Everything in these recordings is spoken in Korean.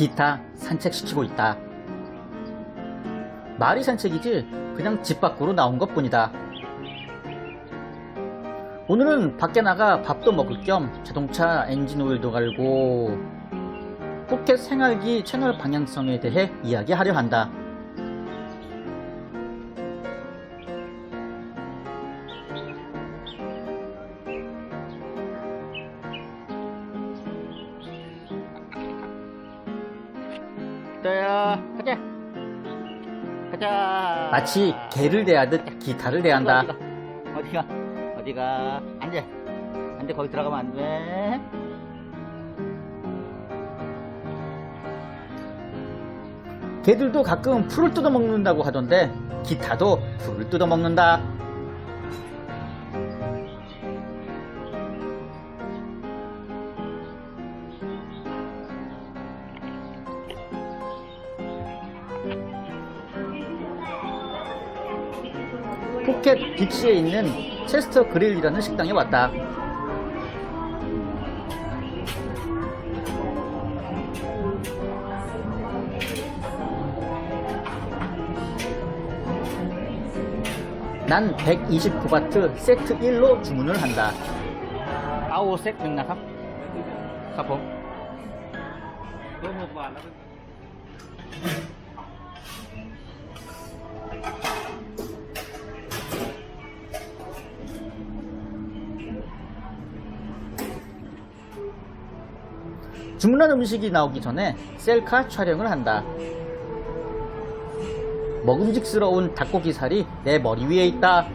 기타 산책시키고 있다. 말이 산책이지 그냥 집 밖으로 나온 것 뿐이다. 오늘은 밖에 나가 밥도 먹을 겸 자동차 엔진 오일도 갈고 푸켓 생활기 채널 방향성에 대해 이야기하려 한다. 떠야 가자. 가자. 마치 개를 대하듯 기타를 대한다. 어디가? 어디가? 앉아. 앉아. 거기 들어가면 안돼. 개들도 가끔 풀을 뜯어먹는다고 하던데 기타도 풀을 뜯어먹는다. 포켓 빅시에 있는 체스터 그릴이라는 식당에 왔다. 난 129바트 세트 1로 주문을 한다. 아오 세 맥락합? 가봉. 너무 많아. 주문한 음식이 나오기 전에 셀카 촬영을 한다. 먹음직스러운 닭고기 살이 내 머리 위에 있다.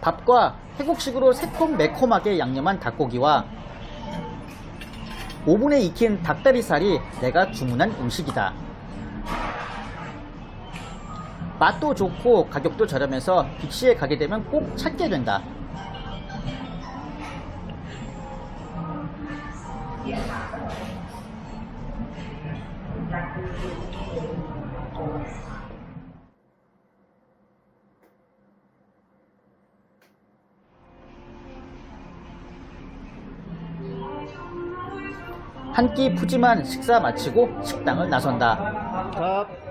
밥과 태국식으로 새콤매콤하게 양념한 닭고기와 오븐에 익힌 닭다리살이 내가 주문한 음식이다. 맛도 좋고 가격도 저렴해서 빅시에 가게 되면 꼭 찾게 된다. 한 끼 푸짐한 식사 마치고 식당을 나선다.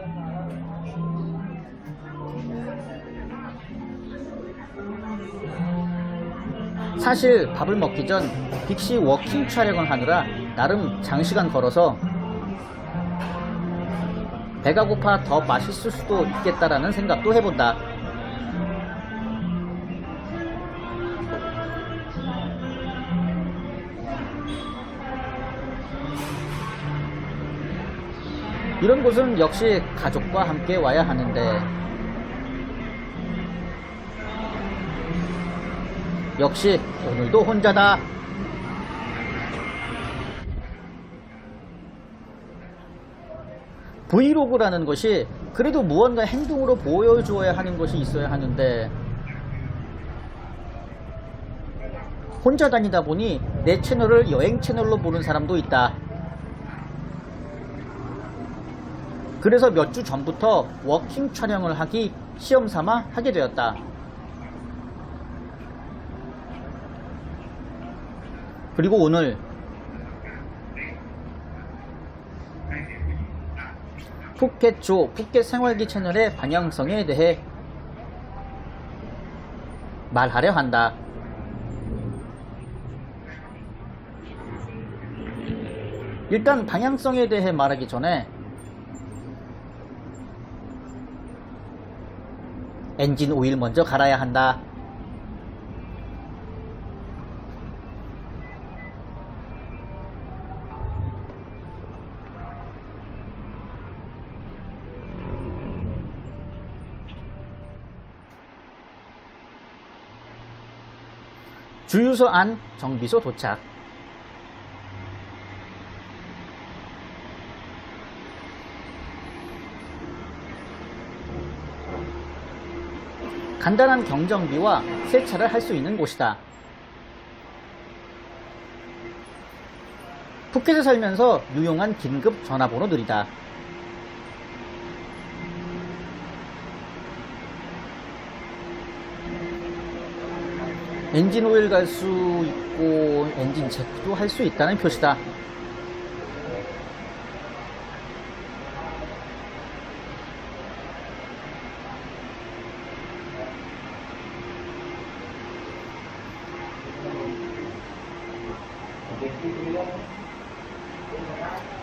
사실 밥을 먹기 전 빅시 워킹 촬영을 하느라 나름 장시간 걸어서 배가 고파 더 맛있을 수도 있겠다라는 생각도 해본다. 이런 곳은 역시 가족과 함께 와야 하는데 역시 오늘도 혼자다. 브이로그라는 것이 그래도 무언가 행동으로 보여주어야 하는 것이 있어야 하는데 혼자 다니다 보니 내 채널을 여행 채널로 보는 사람도 있다. 그래서 몇 주 전부터 워킹 촬영을 하기 시험 삼아 하게 되었다. 그리고 오늘 푸켓조 푸켓 생활기 채널의 방향성에 대해 말하려 한다. 일단 방향성에 대해 말하기 전에 엔진 오일 먼저 갈아야 한다. 주유소 안 정비소 도착. 간단한 경정비와 세차를 할 수 있는 곳이다. 푸켓에 살면서 유용한 긴급 전화번호들이다. 엔진 오일 갈 수 있고 엔진 체크도 할 수 있다는 표시다.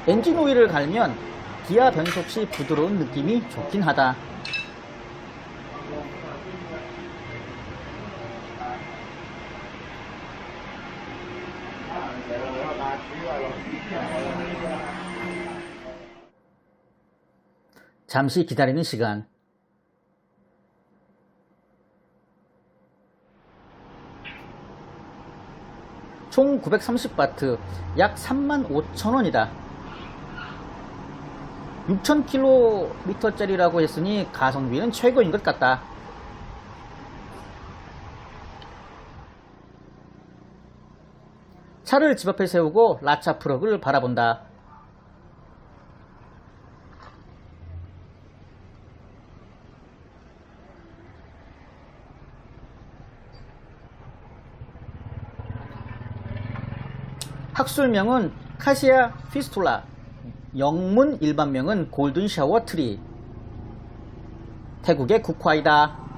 엔진 오일을 갈면 기아 변속 시 부드러운 느낌이 좋긴 하다. 잠시 기다리는 시간. 총 930바트, 약 35,000원이다. 6,000km짜리라고 했으니 가성비는 최고인 것 같다. 차를 집 앞에 세우고 라차 프럭을 바라본다. 학술명은 카시아 피스톨라, 영문 일반명은 골든 샤워 트리. 태국의 국화이다.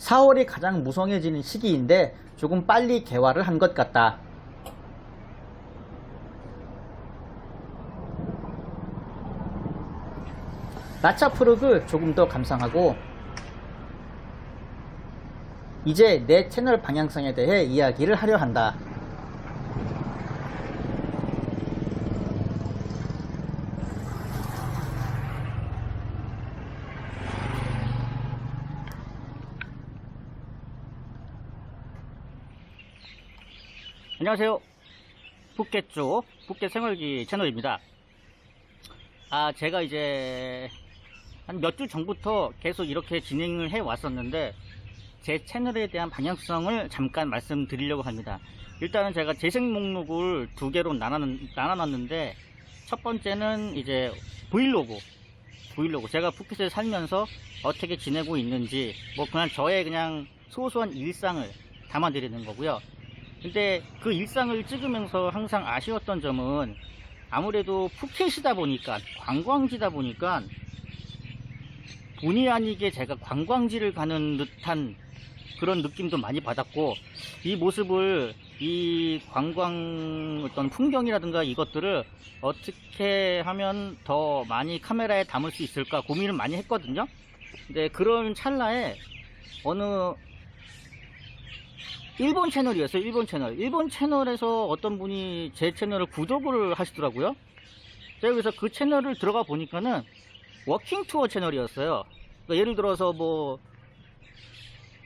사월이 가장 무성해지는 시기인데 조금 빨리 개화를 한 것 같다. 프로그 조금 더 감상하고 이제 내 채널 방향성에 대해 이야기를 하려 한다. 안녕하세요. 푸켓 쪽 푸켓 생활기 채널입니다. 아, 제가 이제 한 몇 주 전부터 계속 이렇게 진행을 해 왔었는데 제 채널에 대한 방향성을 잠깐 말씀드리려고 합니다. 일단은 제가 재생 목록을 두 개로 나눠- 나눠놨는데 첫 번째는 이제 브이로그 브이로그 제가 푸켓에 살면서 어떻게 지내고 있는지 뭐 그냥 저의 그냥 소소한 일상을 담아드리는 거고요. 근데 그 일상을 찍으면서 항상 아쉬웠던 점은 아무래도 푸켓이다 보니까 관광지다 보니까 본의 아니게 제가 관광지를 가는 듯한 그런 느낌도 많이 받았고 이 모습을 이 관광 어떤 풍경이라든가 이것들을 어떻게 하면 더 많이 카메라에 담을 수 있을까 고민을 많이 했거든요. 근데 그런 찰나에 어느 일본 채널이었어요. 일본 채널. 일본 채널에서 어떤 분이 제 채널을 구독을 하시더라고요. 제가 그래서 그 채널을 들어가 보니까는 워킹 투어 채널이었어요. 그러니까 예를 들어서 뭐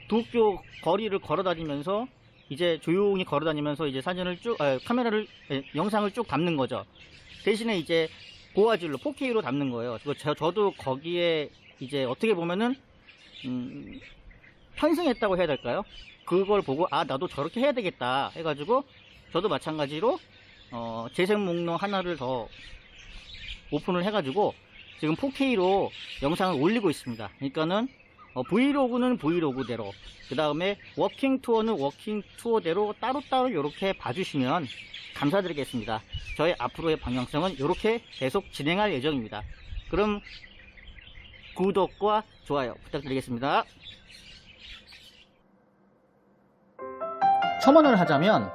도쿄 거리를 걸어 다니면서 이제 조용히 걸어 다니면서 이제 사진을 쭉 아, 카메라를 예, 영상을 쭉 담는 거죠. 대신에 이제 고화질로 4K로 담는 거예요. 저, 저도 거기에 이제 어떻게 보면은 음, 편승했다고 해야 될까요? 그걸 보고 아 나도 저렇게 해야 되겠다 해가지고 저도 마찬가지로 어, 재생 목록 하나를 더 오픈을 해가지고 지금 4K로 영상을 올리고 있습니다. 그러니까는 어, 브이로그는 브이로그대로 그 다음에 워킹 투어는 워킹 투어대로 따로따로 이렇게 봐주시면 감사드리겠습니다. 저의 앞으로의 방향성은 이렇게 계속 진행할 예정입니다. 그럼 구독과 좋아요 부탁드리겠습니다. 첨언을 하자면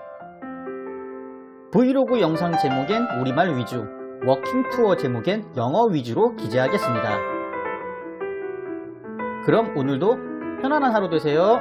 브이로그 영상 제목엔 우리말 위주, 워킹 투어 제목엔 영어 위주로 기재하겠습니다. 그럼 오늘도 편안한 하루 되세요.